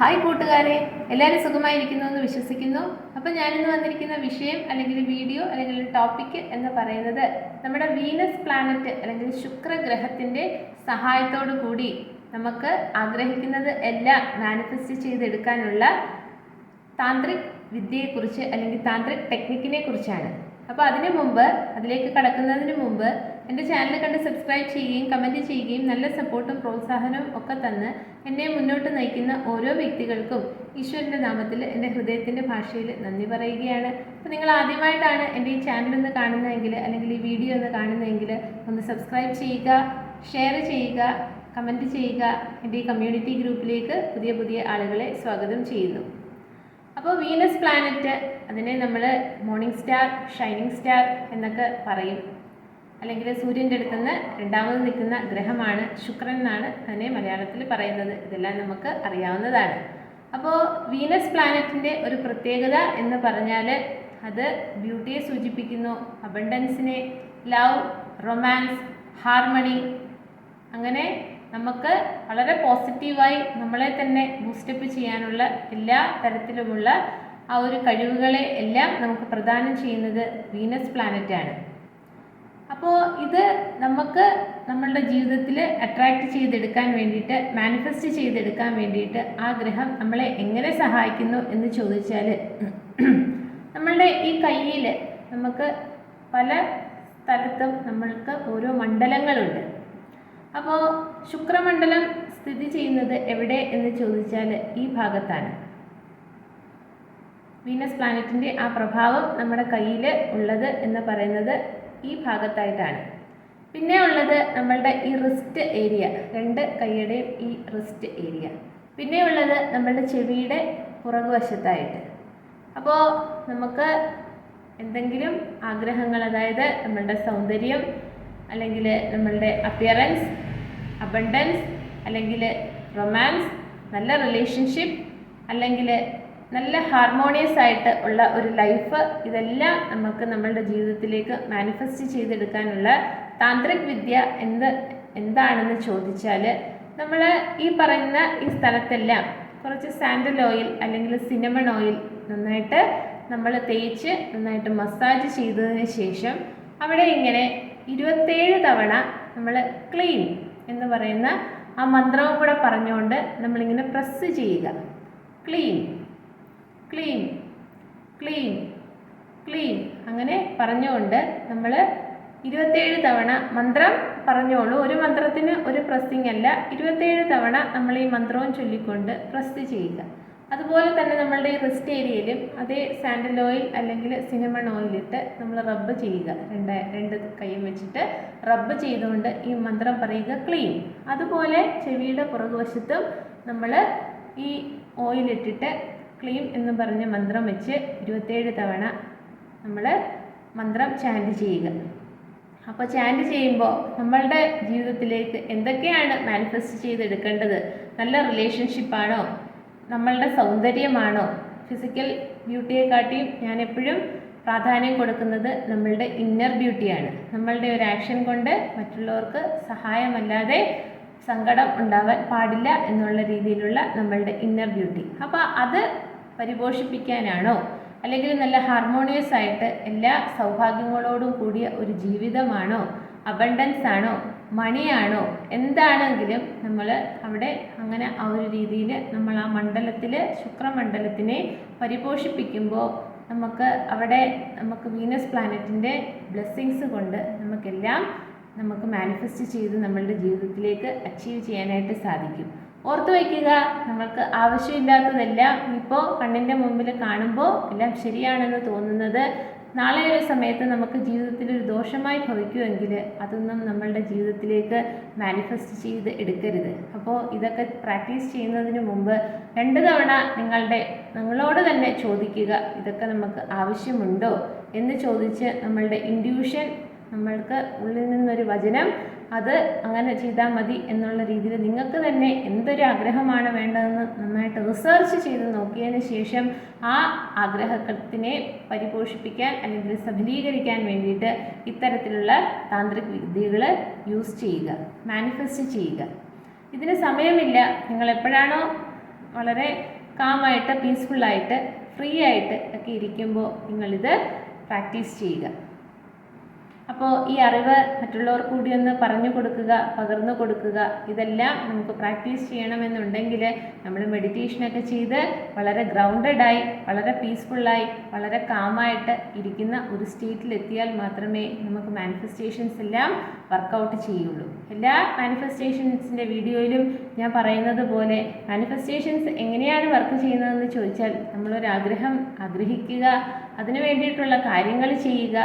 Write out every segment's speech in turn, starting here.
Hi കൂട്ടുകാരെ എല്ലാവരും സുഖമായിരിക്കുന്നു എന്ന് വിശ്വസിക്കുന്നു. അപ്പം ഞാനിന്ന് വന്നിരിക്കുന്ന വിഷയം അല്ലെങ്കിൽ വീഡിയോ അല്ലെങ്കിൽ ടോപ്പിക് എന്ന് പറയുന്നത് നമ്മുടെ വീനസ് പ്ലാനറ്റ് അല്ലെങ്കിൽ ശുക്രഗ്രഹത്തിന്റെ സഹായത്തോടു കൂടി നമുക്ക് ആഗ്രഹിക്കുന്നത് എല്ലാം മാനിഫെസ്റ്റ് ചെയ്തെടുക്കാനുള്ള താന്ത്രിക് വിദ്യയെക്കുറിച്ച് അല്ലെങ്കിൽ താന്ത്രിക് ടെക്നിക്കിനെ കുറിച്ചാണ് അപ്പോൾ അതിന് മുമ്പ് അതിലേക്ക് കടക്കുന്നതിന് മുമ്പ് എന്റെ ചാനൽ കണ്ട് സബ്സ്ക്രൈബ് ചെയ്യുകയും കമന്റ് ചെയ്യുകയും നല്ല സപ്പോർട്ടും പ്രോത്സാഹനവും ഒക്കെ തന്ന് എന്നെ മുന്നോട്ട് നയിക്കുന്ന ഓരോ വ്യക്തികൾക്കും ഈശ്വരന്റെ നാമത്തിൽ എന്റെ ഹൃദയത്തിന്റെ ഭാഷയിൽ നന്ദി പറയുകയാണ്. അപ്പോൾ നിങ്ങൾ ആദ്യമായിട്ടാണ് എന്റെ ഈ ചാനൽ ഒന്ന് കാണുന്നതെങ്കിൽ അല്ലെങ്കിൽ ഈ വീഡിയോ ഒന്ന് കാണുന്നതെങ്കിൽ ഒന്ന് സബ്സ്ക്രൈബ് ചെയ്യുക ഷെയർ ചെയ്യുക കമന്റ് ചെയ്യുക. എന്റെ ഈ കമ്മ്യൂണിറ്റി ഗ്രൂപ്പിലേക്ക് പുതിയ പുതിയ ആളുകളെ സ്വാഗതം ചെയ്യുന്നു. അപ്പോൾ വീനസ് പ്ലാനറ്റ് അതിനെ നമ്മൾ മോർണിംഗ് സ്റ്റാർ ഷൈനിങ് സ്റ്റാർ എന്നൊക്കെ പറയും. അല്ലെങ്കിൽ സൂര്യന്റെ അടുത്ത് നിന്ന് രണ്ടാമത് നിൽക്കുന്ന ഗ്രഹമാണ് ശുക്രൻ എന്നാണ് അതിനെ മലയാളത്തിൽ പറയുന്നത്. ഇതെല്ലാം നമുക്ക് അറിയാവുന്നതാണ്. അപ്പോൾ വീനസ് പ്ലാനറ്റിന്റെ ഒരു പ്രത്യേകത എന്ന് പറഞ്ഞാൽ അത് ബ്യൂട്ടിയെ സൂചിപ്പിക്കുന്നു. അബണ്ടൻസിനെ ലവ് റൊമാൻസ് ഹാർമണി അങ്ങനെ നമുക്ക് വളരെ പോസിറ്റീവായി നമ്മളെ തന്നെ ബൂസ്റ്റപ്പ് ചെയ്യാനുള്ള എല്ലാ തരത്തിലുമുള്ള ആ ഒരു കഴിവുകളെ എല്ലാം നമുക്ക് പ്രദാനം ചെയ്യുന്നത് വീനസ് പ്ലാനറ്റ് ആണ്. അപ്പോൾ ഇത് നമുക്ക് നമ്മളുടെ ജീവിതത്തിൽ അട്രാക്റ്റ് ചെയ്തെടുക്കാൻ വേണ്ടിയിട്ട് മാനിഫെസ്റ്റ് ചെയ്തെടുക്കാൻ വേണ്ടിയിട്ട് ആ ഗ്രഹം നമ്മളെ എങ്ങനെ സഹായിക്കുന്നു എന്ന് ചോദിച്ചാൽ നമ്മളുടെ ഈ കയ്യിൽ നമുക്ക് പല സ്ഥലത്തും നമ്മൾക്ക് ഓരോ മണ്ഡലങ്ങളുണ്ട്. അപ്പോൾ ശുക്രമണ്ഡലം സ്ഥിതി ചെയ്യുന്നത് എവിടെ എന്ന് ചോദിച്ചാൽ ഈ ഭാഗത്താണ്. വീനസ് പ്ലാനറ്റിന്റെ ആ പ്രഭാവം നമ്മുടെ കയ്യിൽ ഉള്ളത് എന്ന് പറയുന്നത് ഈ ഭാഗത്തായിട്ടാണ്. പിന്നെ ഉള്ളത് നമ്മളുടെ ഈ റിസ്റ്റ് ഏരിയ രണ്ട് കൈയുടെയും ഈ റിസ്റ്റ് ഏരിയ പിന്നെ ഉള്ളത് നമ്മളുടെ ചെവിയുടെ പുറകുവശത്തായിട്ട്. അപ്പോൾ നമുക്ക് എന്തെങ്കിലും ആഗ്രഹങ്ങൾ അതായത് നമ്മളുടെ സൗന്ദര്യം അല്ലെങ്കിൽ നമ്മളുടെ അപ്പിയറൻസ് അബണ്ടൻസ് അല്ലെങ്കിൽ റൊമാൻസ് നല്ല റിലേഷൻഷിപ്പ് അല്ലെങ്കിൽ നല്ല ഹാർമോണിയസ് ആയിട്ട് ഉള്ള ഒരു ലൈഫ് ഇതെല്ലാം നമുക്ക് നമ്മളുടെ ജീവിതത്തിലേക്ക് മാനിഫെസ്റ്റ് ചെയ്തെടുക്കാനുള്ള താന്ത്രിക് വിദ്യ എന്ത് എന്താണെന്ന് ചോദിച്ചാൽ നമ്മൾ ഈ പറയുന്ന ഈ സ്ഥലത്തെല്ലാം കുറച്ച് സാൻഡൽ ഓയിൽ അല്ലെങ്കിൽ സിനമൺ ഓയിൽ നന്നായിട്ട് നമ്മൾ തേച്ച് നന്നായിട്ട് മസാജ് ചെയ്തതിന് ശേഷം അവിടെ ഇങ്ങനെ ഇരുപത്തേഴ് തവണ നമ്മൾ ക്ലീൻ എന്ന് പറയുന്ന ആ മന്ത്രവും കൂടെ പറഞ്ഞുകൊണ്ട് നമ്മളിങ്ങനെ പ്രസ് ചെയ്യുക. ക്ലീൻ ക്ലീൻ ക്ലീൻ ക്ലീൻ അങ്ങനെ പറഞ്ഞുകൊണ്ട് നമ്മൾ ഇരുപത്തേഴ് തവണ മന്ത്രം പറഞ്ഞോളൂ. ഒരു മന്ത്രത്തിന് ഒരു പ്രസ്സിംഗ് അല്ല. ഇരുപത്തേഴ് തവണ നമ്മൾ ഈ മന്ത്രവും ചൊല്ലിക്കൊണ്ട് പ്രസ് ചെയ്യുക. അതുപോലെ തന്നെ നമ്മളുടെ ഈ റിസ്റ്റ് ഏരിയയിലും അതേ സാൻഡൽ ഓയിൽ അല്ലെങ്കിൽ സിനമൺ ഓയിലിട്ട് നമ്മൾ റബ്ബ് ചെയ്യുക. രണ്ട് രണ്ട് കൈയും വെച്ചിട്ട് റബ്ബ് ചെയ്തുകൊണ്ട് ഈ മന്ത്രം പറയുക ക്ലീൻ അതുപോലെ ചെവിയുടെ പുറകുവശത്തും നമ്മൾ ഈ ഓയിലിട്ടിട്ട് ക്ലീം എന്ന് പറഞ്ഞ മന്ത്രം വെച്ച് ഇരുപത്തേഴ് തവണ നമ്മൾ മന്ത്രം ചാൻഡ് ചെയ്യുക. അപ്പോൾ ചാൻഡ് ചെയ്യുമ്പോൾ നമ്മളുടെ ജീവിതത്തിലേക്ക് എന്തൊക്കെയാണ് മാനിഫെസ്റ്റ് ചെയ്തെടുക്കേണ്ടത്? നല്ല റിലേഷൻഷിപ്പാണോ നമ്മളുടെ സൗന്ദര്യമാണോ? ഫിസിക്കൽ ബ്യൂട്ടിയെക്കാട്ടിയും ഞാൻ എപ്പോഴും പ്രാധാന്യം കൊടുക്കുന്നത് നമ്മളുടെ ഇന്നർ ബ്യൂട്ടിയാണ് നമ്മളുടെ ഒരു ആക്ഷൻ കൊണ്ട് മറ്റുള്ളവർക്ക് സഹായമല്ലാതെ സങ്കടം ഉണ്ടാവാൻ പാടില്ല എന്നുള്ള രീതിയിലുള്ള നമ്മളുടെ ഇന്നർ ബ്യൂട്ടി അപ്പോൾ അത് പരിപോഷിപ്പിക്കാനാണോ? അല്ലെങ്കിൽ നല്ല ഹാർമോണിയസ് ആയിട്ട് എല്ലാ സൗഭാഗ്യങ്ങളോടും കൂടിയ ഒരു ജീവിതമാണോ? അബണ്ടൻസ് ആണോ മണിയാണോ എന്താണെങ്കിലും നമ്മൾ അവിടെ അങ്ങനെ ആ ഒരു രീതിയിൽ നമ്മൾ ആ മണ്ഡലത്തിൽ ശുക്രമണ്ഡലത്തിനെ പരിപോഷിപ്പിക്കുമ്പോൾ നമുക്ക് അവിടെ നമുക്ക് വീനസ് പ്ലാനറ്റിന്റെ ബ്ലെസ്സിങ്സ് കൊണ്ട് നമുക്കെല്ലാം നമുക്ക് മാനിഫെസ്റ്റ് ചെയ്ത് നമ്മളുടെ ജീവിതത്തിലേക്ക് അച്ചീവ് ചെയ്യാനായിട്ട് സാധിക്കും. ഓർത്തു വയ്ക്കുക നമ്മൾക്ക് ആവശ്യമില്ലാത്തതെല്ലാം ഇപ്പോൾ കണ്ണിന്റെ മുമ്പിൽ കാണുമ്പോൾ എല്ലാം ശരിയാണെന്ന് തോന്നുന്നത് നാളെ ഒരു സമയത്ത് നമുക്ക് ജീവിതത്തിൽ ഒരു ദോഷമായി ഭവിക്കുമെങ്കിൽ അതൊന്നും നമ്മളുടെ ജീവിതത്തിലേക്ക് മാനിഫെസ്റ്റ് ചെയ്ത് എടുക്കരുത്. അപ്പോൾ ഇതൊക്കെ പ്രാക്ടീസ് ചെയ്യുന്നതിന് മുമ്പ് രണ്ട് തവണ നിങ്ങളുടെ നിങ്ങളോട് തന്നെ ചോദിക്കുക ഇതൊക്കെ നമുക്ക് ആവശ്യമുണ്ടോ എന്ന് ചോദിച്ച് നമ്മളുടെ ഇൻഡ്യൂഷൻ നമ്മൾക്ക് ഉള്ളിൽ നിന്നൊരു വചനം അത് അങ്ങനെ ചെയ്താൽ മതി എന്നുള്ള രീതിയിൽ നിങ്ങൾക്ക് തന്നെ എന്തൊരു ആഗ്രഹമാണ് വേണ്ടതെന്ന് നന്നായിട്ട് റിസർച്ച് ചെയ്ത് നോക്കിയതിന് ശേഷം ആ ആഗ്രഹത്തിനെ പരിപോഷിപ്പിക്കാൻ അല്ലെങ്കിൽ സഫലീകരിക്കാൻ വേണ്ടിയിട്ട് ഇത്തരത്തിലുള്ള താന്ത്രിക് വിദ്യകൾ യൂസ് ചെയ്യുക മാനിഫെസ്റ്റ് ചെയ്യുക. ഇതിന് സമയമില്ല. നിങ്ങൾ എപ്പോഴാണോ വളരെ കാമായിട്ട് പീസ്ഫുള്ളായിട്ട് ഫ്രീ ആയിട്ട് ഒക്കെ ഇരിക്കുമ്പോൾ നിങ്ങളിത് പ്രാക്ടീസ് ചെയ്യുക. അപ്പോൾ ഈ അറിവ് മറ്റുള്ളവർ കൂടി ഒന്ന് പറഞ്ഞു കൊടുക്കുക പകർന്നു കൊടുക്കുക ഇതെല്ലാം നമുക്ക് പ്രാക്ടീസ് ചെയ്യണമെന്നുണ്ടെങ്കിൽ നമ്മൾ മെഡിറ്റേഷനൊക്കെ ചെയ്ത് വളരെ ഗ്രൗണ്ടഡായി വളരെ പീസ്ഫുള്ളായി വളരെ കാമായിട്ട് ഇരിക്കുന്ന ഒരു സ്റ്റേറ്റിൽ എത്തിയാൽ മാത്രമേ നമുക്ക് മാനിഫെസ്റ്റേഷൻസ് എല്ലാം വർക്കൗട്ട് ചെയ്യുള്ളൂ. എല്ലാ മാനിഫെസ്റ്റേഷൻസിന്റെ വീഡിയോയിലും ഞാൻ പറയുന്നത് പോലെ മാനിഫെസ്റ്റേഷൻസ് എങ്ങനെയാണ് വർക്ക് ചെയ്യുന്നതെന്ന് ചോദിച്ചാൽ നമ്മളൊരാഗ്രഹം ആഗ്രഹിക്കുക അതിനു വേണ്ടിയിട്ടുള്ള കാര്യങ്ങൾ ചെയ്യുക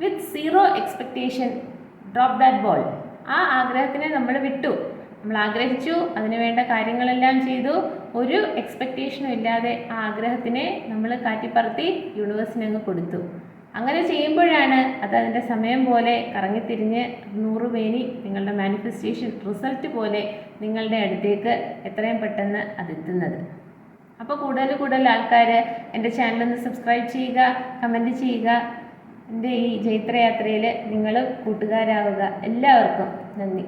with zero expectation drop that ball ആ ആഗ്രഹത്തിനെ നമ്മൾ വിട്ടു. നമ്മൾ ആഗ്രഹിച്ചു അതിന് വേണ്ട കാര്യങ്ങളെല്ലാം ചെയ്തു. ഒരു എക്സ്പെക്റ്റേഷനും ഇല്ലാതെ ആ ആഗ്രഹത്തിനെ നമ്മൾ കാറ്റിപ്പറത്തി യൂണിവേഴ്സിനങ്ങ് കൊടുത്തു. അങ്ങനെ ചെയ്യുമ്പോഴാണ് അത് അതിന്റെ സമയം പോലെ കറങ്ങിത്തിരിഞ്ഞ് നൂറ് മേനി നിങ്ങളുടെ മാനിഫെസ്റ്റേഷൻ റിസൾട്ട് പോലെ നിങ്ങളുടെ അടുത്തേക്ക് എത്രയും പെട്ടെന്ന് അതെത്തുന്നത് അപ്പോൾ കൂടുതൽ കൂടുതൽ ആൾക്കാർ എന്റെ ചാനലൊന്ന് സബ്സ്ക്രൈബ് ചെയ്യുക കമന്റ് ചെയ്യുക എന്റെ ഈ ജൈത്രയാത്രയിൽ നിങ്ങൾ കൂട്ടുകാരാവുക എല്ലാവർക്കും നന്ദി.